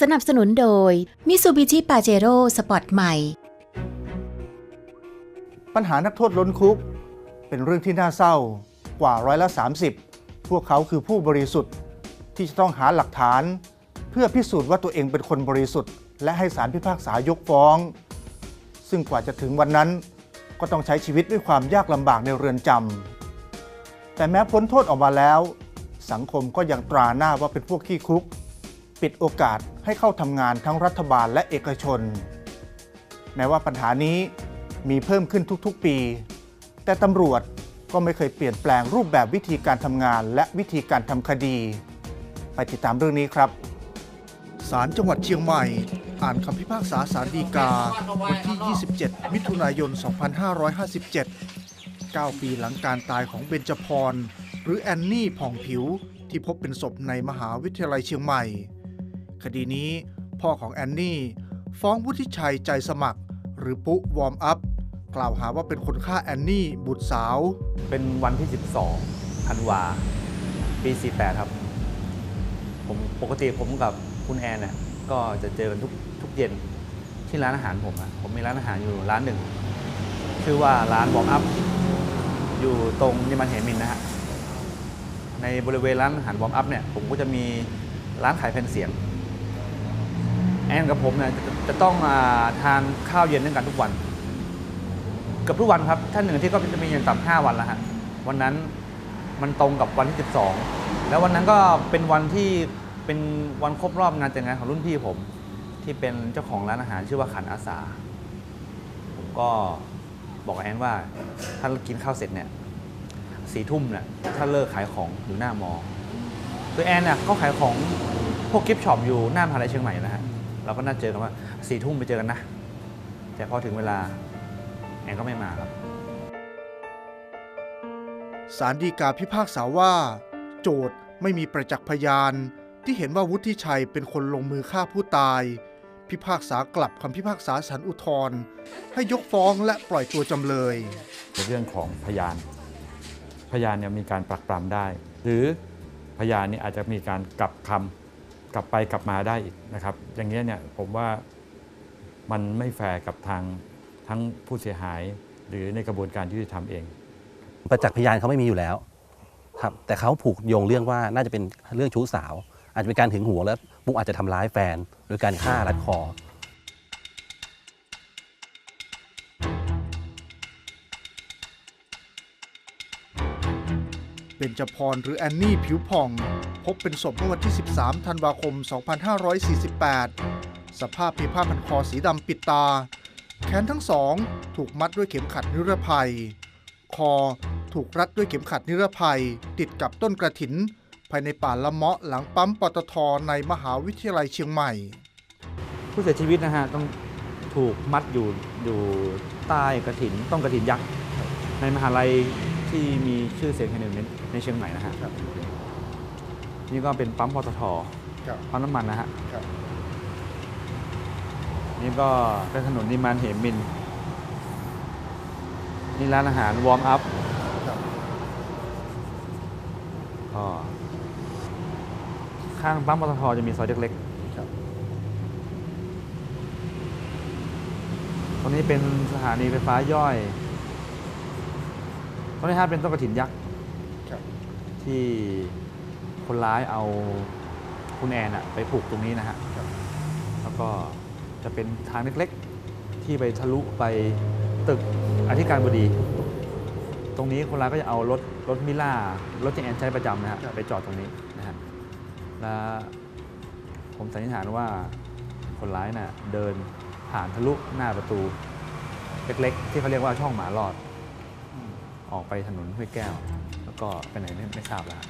สนับสนุนโดย Mitsubishi Pajero Sport ใหม่ ปัญหานักโทษล้นคุก เป็นเรื่องที่น่าเศร้ากว่าร้อยละ 30 พวกเขาคือผู้บริสุทธิ์ที่จะต้องหาหลักฐาน เพื่อพิสูจน์ว่าตัวเองเป็นคนบริสุทธิ์ และให้ศาลพิพากษายกฟ้อง ซึ่งกว่าจะถึงวันนั้น ก็ต้องใช้ชีวิตด้วยความยากลำบากในเรือนจำแต่แม้พ้นโทษออกมาแล้ว สังคมก็ยังตราหน้าว่าเป็นพวกขี้คุก ปิดโอกาสให้เข้าทำงานทั้งรัฐบาลและเอกชน แม้ว่าปัญหานี้มีเพิ่มขึ้นทุกๆปี แต่ตำรวจก็ไม่เคยเปลี่ยนแปลงรูปแบบวิธีการทำงานและวิธีการทำคดี ไปติดตามเรื่องนี้ครับศาลจังหวัดเชียงใหม่ อ่านคำพิพากษาศาลฎีกา วันที่ 27 มิถุนายน 2557 9 ปีหลังการตายของเบญจพร หรือแอนนี่ผ่องผิวที่พบเป็นศพในมหาวิทยาลัยเชียงใหม่ คดีนี้พ่อของแอนนี่ ฟ้องวุฒิชัยใจสมัคร หรือปุ๊วอร์มอัพ กล่าวหาว่าเป็นคนฆ่าแอนนี่ บุตรสาว เป็นวันที่ 12ธันวาปี 48 ครับ ผมปกติผมกับคุณแอนเนี่ยก็จะเจอกันทุกทุกเย็นที่ร้านอาหารผมอะผมมีร้านอาหารอยู่ร้านหนึ่ง ชื่อว่าร้านบอกอัพ อยู่ตรงนิมันเหมินนะฮะในบริเวณร้านอาหารวอร์มอัพเนี่ยผมก็จะมีร้านขายแผ่นเสียง แอนกับผมเนี่ยจะจะต้องอาทานข้าวเย็นด้วยกันทุกวันเกือบทุกวันครับ ถ้าหนึ่งอาที่ก็จะมีอย่างต่ำห้าวันแล้วฮะวันนั้นมันตรงกับวันที่ 12 แล้ววันนั้นก็เป็นวันที่เป็นวันครบรอบงานแต่งงานของรุ่นพี่ผม ที่เป็นเจ้าของร้านอาหารชื่อว่าขันอาสา ผมก็บอกกับแอนว่า ถ้ากินข้าวเสร็จเนี่ยสี่ทุ่มเนี่ยถ้าเลิกขายของอยู่หน้ามอคือแอนเนี่ยเขาขายของพวกกิฟต์ช็อปอยู่หน้ามหาลัยเชียงใหม่นะฮะ เราก็นัดเจอกันว่าสี่ทุ่มไปเจอกันนะ แต่พอถึงเวลาแอนก็ไม่มาครับศาลฎีกาพิพากษาว่า โจทย์ไม่มีประจักษ์พยาน ที่เห็นว่าวุฒิชัยเป็นคนลงมือฆ่าผู้ตาย พิพากษากลับคำพิพากษาศาลอุทธรณ์ให้ยกฟ้องและปล่อยตัวจำเลยในเรื่องของพยาน พยานเนี่ยมีการปรักปรำได้ หรือพยานเนี่ยอาจจะมีการกลับคำ กลับไปกลับมาได้อีกนะครับ อย่างเงี้ยเนี่ยผมว่ามันไม่แฟร์กับทางทั้งผู้เสียหาย หรือในกระบวนการยุติธรรมเอง ประจักษ์พยานเขาไม่มีอยู่แล้วครับแต่เขาผูกโยงเรื่องว่าน่าจะเป็นเรื่องชู้สาว อาจจะเป็นการหึงหวงแล้วมุกอาจจะทำร้ายแฟนโดยการฆ่ารัดคอเบญจพรหรือแอนนี่ผิวผ่องพ บเป็นศพเมื่อวันที่ 13 ธันวาคม 2548 สภาพมีผ้าพันคอสีดำปิดตา แขนทั้งสองถูกมัดด้วยเข็มขัดนิรภัย คอถูกรัดด้วยเข็มขัดนิรภัย ติดกับต้นกระถิน ภายในป่าละเมาะหลังปั๊มปตทในมหาวิทยาลัยเชียงใหม่ ผู้เสียชีวิตนะฮะต้องถูกมัดอยู่อยู่ใต้กระถินต้นกระถินยักษ์ในมหาลัยที่มีชื่อเสียงแห่งหนึ่งในเชียงใหม่นะฮะ นี่ก็เป็นปั๊มปตทปั๊มน้ำมันนะฮะนี่ก็เป็นถนนนิมานเหมิน นี่ร้านอาหารวอร์มอัพก็ข้างปั๊มปตทจะมีซอยเล็กๆตรงนี้เป็นสถานีไฟฟ้าย่อยตรงนี้ฮะเป็นต้นกระถินยักษ์ที่ คนร้ายเอาคุณแอนอะไปผูกตรงนี้นะฮะแล้วก็จะเป็นทางเล็กๆ ที่ไปทะลุไปตึกอธิการบดี ตรงนี้คนร้ายก็จะเอารถรถมิล่ารถที่แอนใช้ประจำนะฮะไปจอดตรงนี้นะฮะและผมสันนิษฐานว่าคนร้ายน่ะเดินผ่านทะลุหน้าประตู เล็กๆ ที่เขาเรียกว่าช่องหมาลอด ออกไปถนนห้วยแก้ว แล้วก็ไปไหนไม่ไม่ทราบแล้ว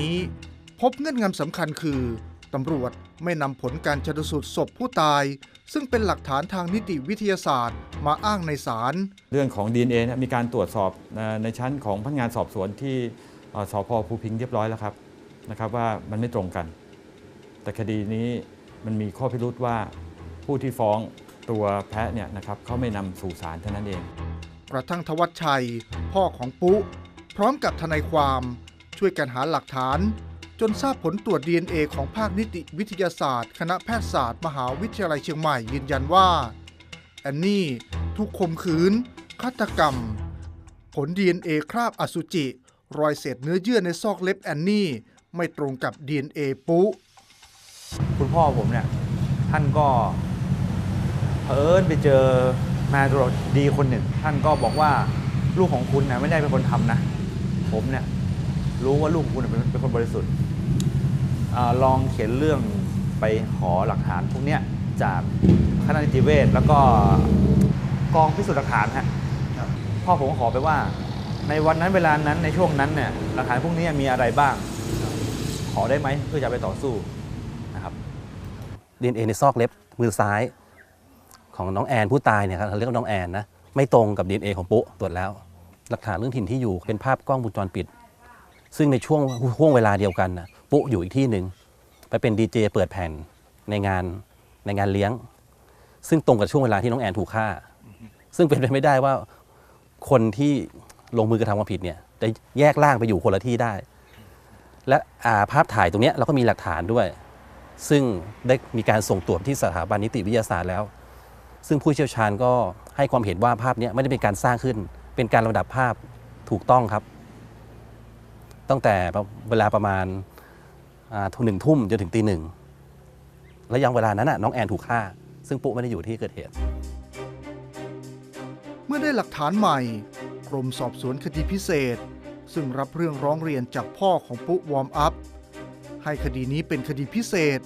นี้ พบเงื่อนงำสำคัญคือตำรวจไม่นำผลการชนสูตรศพผู้ตาย ซึ่งเป็นหลักฐานทางนิติวิทยาศาสตร์ มาอ้างในศาลเรื่องของ DNA เนี่ยมีการตรวจสอบเอ่อในชั้นของพนักงานสอบสวนที่เอ่อสพภูพิงค์เรียบร้อยแล้วครับนะครับว่ามันไม่ตรงกัน แต่คดีนี้มันมีข้อพิรุษว่าผู้ที่ฟ้องตัวแพะเนี่ยนะครับเขาไม่นำสู่ศาลเท่านั้นเอง กระทั่งทวัชชัย พ่อของปุ๊ พร้อมกับทนายความ ช่วยกันหาหลักฐาน จนทราบผลตรวจ DNA ของภาคนิติวิทยาศาสตร์ คณะแพทยศาสตร์ มหาวิทยาลัยเชียงใหม่ยืนยันว่า แอนนี่ถูกข่มขืนฆาตกรรม ผล DNA คราบอสุจิ รอยเศษเนื้อเยื่อในซอกเล็บแอนนี่ ไม่ตรงกับ DNA ปุ๊คุณพ่อผมเนี่ย ท่านก็เผอิญไปเจอนายตำรวจดีคนหนึ่ง ท่านก็บอกว่าลูกของคุณนะไม่ได้เป็นคนทำนะ ผมเนี่ย รู้ว่าลูกของคุณเป็นเป็นคนบริสุทธิ์อาลองเขียนเรื่องไปขอหลักฐานพวกเนี้ยจากคณะนิติเวศแล้วก็กองพิสูจน์หลักฐานฮะพ่อผมก็ขอไปว่า ในวันนั้นเวลานั้นในช่วงนั้นเนี่ยหลักฐานพวกนี้มีอะไรบ้าง ขอได้ไหมเพื่อจะไปต่อสู้นะครับ DNA ในซอกเล็บมือซ้าย ของน้องแอนผู้ตายเนี่ยครับเราเรียกว่าน้องแอนนะไม่ตรงกับ DNA ของปุ๊ตรวจแล้ว หลักฐานเรื่องถิ่นที่อยู่เป็นภาพกล้องวงจรปิด ซึ่งในช่วงห่วงเวลาเดียวกันนะปุ๊อยู่อีกที่หนึ่งไปเป็นดีเจเปิดแผ่นในงานในงานเลี้ยง ซึ่งตรงกับช่วงเวลาที่น้องแอนถูกฆ่า ซึ่งเป็นไปไม่ได้ว่าคนที่ลงมือกระทำความผิดเนี่ยจะแยกร่างไปอยู่คนละที่ได้ และอาภาพถ่ายตรงนี้เราก็มีหลักฐานด้วย ซึ่งได้มีการส่งตรวจที่สถาบันนิติวิทยาศาสตร์แล้ว ซึ่งผู้เชี่ยวชาญก็ให้ความเห็นว่าภาพนี้ไม่ได้เป็นการสร้างขึ้น เป็นการลำดับภาพถูกต้องครับ ตั้งแต่เวลาประมาณอ่หนึ่งทุ่มจนถึงตีหนึ่งและยังเวลานั้นน้องแอนถูกฆ่า ซึ่งปุ๊ไม่ได้อยู่ที่เกิดเหตุ เมื่อได้หลักฐานใหม่ กรมสอบสวนคดีพิเศษ ซึ่งรับเรื่องร้องเรียนจากพ่อของปุ๊วอร์มอัพ ให้คดีนี้เป็นคดีพิเศษ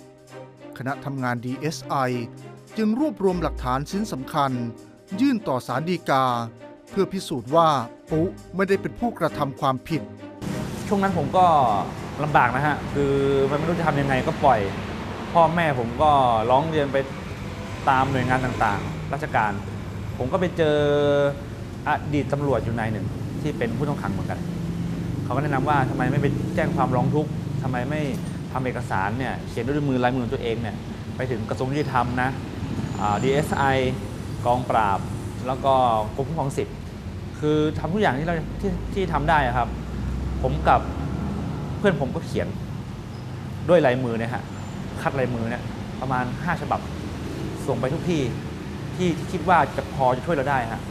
คณะทำงาน DSI จึงรวบรวมหลักฐานชิ้นสำคัญ ยื่นต่อสารดีกา เพื่อพิสูจน์ว่าปุ๊ไม่ได้เป็นผู้กระทำความผิด ช่วงนั้นผมก็ลำบากนะฮะ คือมันไม่รู้จะทำยังไงก็ปล่อย พ่อแม่ผมก็ร้องเรียนไปตามหน่วยงานต่างๆ ราชการ ผมก็ไปเจออดีตตำรวจอยู่นายหนึ่ง ที่เป็นผู้ต้องขังเหมือนกัน เขาก็แนะนำว่าทำไมไม่ไปแจ้งความร้องทุกข์ทำไมไม่ทำเอกสารเนี่ยเขียนด้วยมือลายมือของตัวเองเนี่ยไปถึงกระทรวงยุติธรรมนะอ่า DSI กองปราบ แล้วก็กรมคุ้มครองสิทธิ์ คือทำทุกอย่างที่เราที่ที่ทำได้อะครับ ผมกับเพื่อนผมก็เขียนด้วยลายมือเนี่ยฮะคัดลายมือเนี่ยประมาณ 5 ฉบับ ส่งไปทุกที่ที่ที่คิดว่าจะพอจะช่วยเราได้ฮะ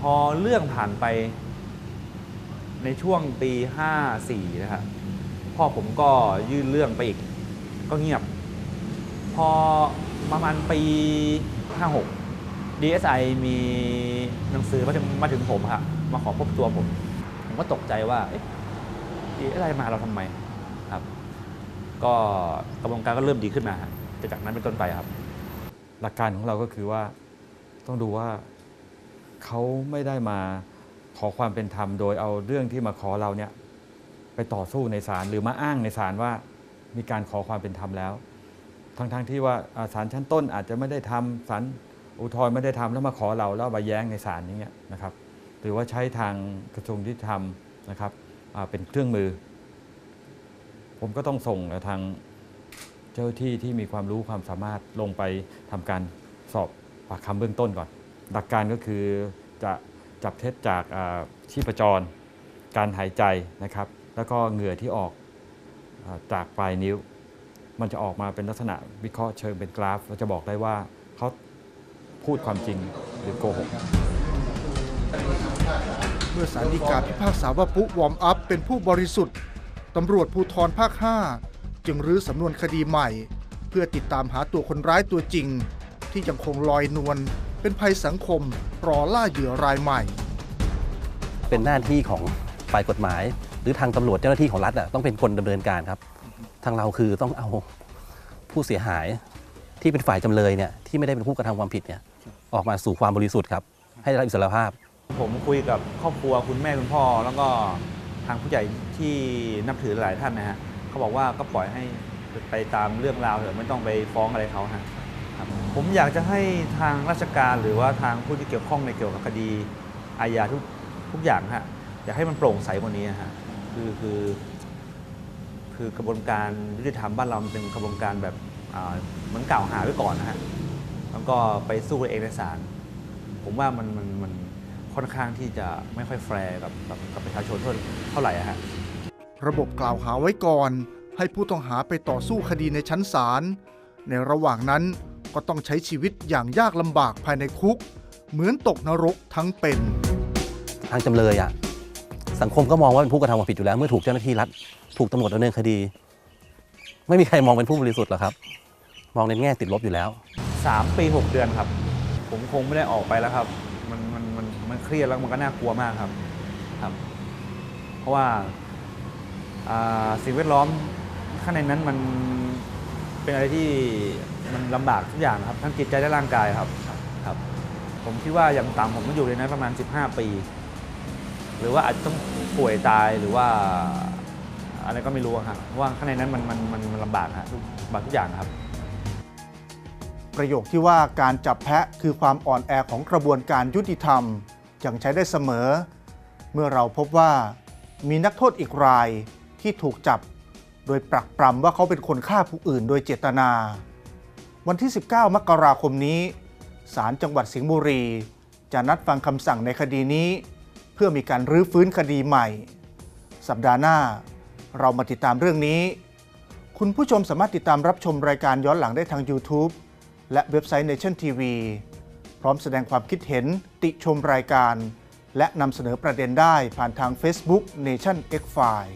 พอเรื่องผ่านไปในช่วงปี 54 นะครับพ่อผมก็ยื่นเรื่องไปอีก ก็เงียบ พอประมาณปี 56 DSI มีหนังสือมาถึงมาถึงผมฮะมาขอพบตัวผม ผมก็ตกใจว่าเอะ DSI มาเราทำไมครับ ก็กระบวนการก็เริ่มดีขึ้นมาฮะแต่จากนั้นเป็นต้นไปครับ หลักการของเราก็คือว่าต้องดูว่าเขาไม่ได้มาขอความเป็นธรรมโดยเอาเรื่องที่มาขอเราเนี่ยไปต่อสู้ในศาลหรือมาอ้างในศาลว่ามีการขอความเป็นธรรมแล้ว ทั้งๆที่ว่าศาลชั้นต้นอาจจะไม่ได้ทำศาลอุทธรณ์ไม่ได้ทำแล้วมาขอเราแล้วมาแย้งในศาลนี้ยนะครับ หรือว่าใช้ทางกระทรวงยุติธรรมนะครับ เป็นเครื่องมือ ผมก็ต้องส่งทางเจ้าหน้าที่ที่มีความรู้ความสามารถลงไปทำการสอบปากคำเบื้องต้นก่อน หลักการก็คือจะจับเท็จจากชีพจร การหายใจนะครับ แล้วก็เหงื่อที่ออกอจากปลายนิ้ว มันจะออกมาเป็นลักษณะวิเคราะห์เชิงเป็นกราฟเราจะบอกได้ว่าเขาพูดความจริงหรือโกหก เมื่อสารดีกาพิพากษาว่าปุ๊วอมอัพเป็นผู้บริสุทธิ์ตำรวจภูธรภาค 5 จึงรื้อสำนวนคดีใหม่ เพื่อติดตามหาตัวคนร้ายตัวจริง ที่ยังคงลอยนวลเป็นภัยสังคมรอล่าเหยื่อรายใหม่ เป็นหน้าที่ของฝ่ายกฎหมาย หรือทางตำรวจเจ้าหน้าที่ของรัฐอะต้องเป็นคนดำเนินการครับ ทางเราคือต้องเอาผู้เสียหายที่เป็นฝ่ายจำเลยเนี่ยที่ไม่ได้เป็นผู้กระทำความผิดเนี่ยออกมาสู่ความบริสุทธิ์ครับ ให้ได้รับอิสรภาพ ผมคุยกับครอบครัวคุณแม่คุณพ่อ แล้วก็ทางผู้ใหญ่ที่นับถือหลายท่านนะฮะเขาบอกว่าก็ปล่อยให้ไปตามเรื่องราวเถอะไม่ต้องไปฟ้องอะไรเขาฮะครับผมอยากจะให้ทางราชการหรือว่าทางผู้ที่เกี่ยวข้องในเกี่ยวกับคดีอาญาทุกทุกอย่างฮะอยากให้มันโปร่งใสกว่านี้ฮะคือคือคือกระบวนการยุติธรรมบ้านเรามันเป็นกระบวนการแบบเหมือนกล่าวหาไว้ก่อนนะฮะแล้วก็ไปสู้เองในศาลผมว่ามันมันมัน ค่อนข้างที่จะไม่ค่อยแฟร์กับกับกับประชาชนเท่าเท่าไหร่อะฮะ ระบบกล่าวหาไว้ก่อน ให้ผู้ต้องหาไปต่อสู้คดีในชั้นศาลในระหว่างนั้นก็ต้องใช้ชีวิตอย่างยากลำบากภายในคุก เหมือนตกนรกทั้งเป็น ทางจำเลยอะสังคมก็มองว่าเป็นผู้กระทำความผิดอยู่แล้ว เมื่อถูกเจ้าหน้าที่รัฐถูกตำรวจดำเนินคดี ไม่มีใครมองเป็นผู้บริสุทธิ์หรอกครับ มองในแง่ติดลบอยู่แล้ว 3 ปี 6 เดือนครับ ผมคงไม่ได้ออกไปแล้วครับ มันเครียดแล้วมันก็น่ากลัวมากครับครับ เพราะว่าสิ่งแวดล้อมข้างในนั้นมันเป็นอะไรที่มันลำบากทุกอย่างครับ ทั้งจิตใจและร่างกายครับครับ ผมคิดว่าอย่างต่ำผมต้องอยู่ในนั้นประมาณ 15 ปี หรือว่าอาจจะต้องป่วยตายหรือว่าอะไรก็ไม่รู้ครับเพราะว่าข้างในนั้นมันมันมันลำบากฮะทุกลำบากทุกอย่างครับ ประโยคที่ว่าการจับแพะคือความอ่อนแอของกระบวนการยุติธรรม ยังใช้ได้เสมอ เมื่อเราพบว่ามีนักโทษอีกรายที่ถูกจับ โดยปรักปรำว่าเขาเป็นคนฆ่าผู้อื่นโดยเจตนา วันที่ 19 มกราคมนี้ศาลจังหวัดสิงห์บุรี จะนัดฟังคำสั่งในคดีนี้ เพื่อมีการรื้อฟื้นคดีใหม่ สัปดาห์หน้า เรามาติดตามเรื่องนี้ คุณผู้ชมสามารถติดตามรับชมรายการย้อนหลังได้ทาง YouTube และเว็บไซต์ Nation TV พร้อมแสดงความคิดเห็นติชมรายการ และนำเสนอประเด็นได้ผ่านทาง Facebook Nation X File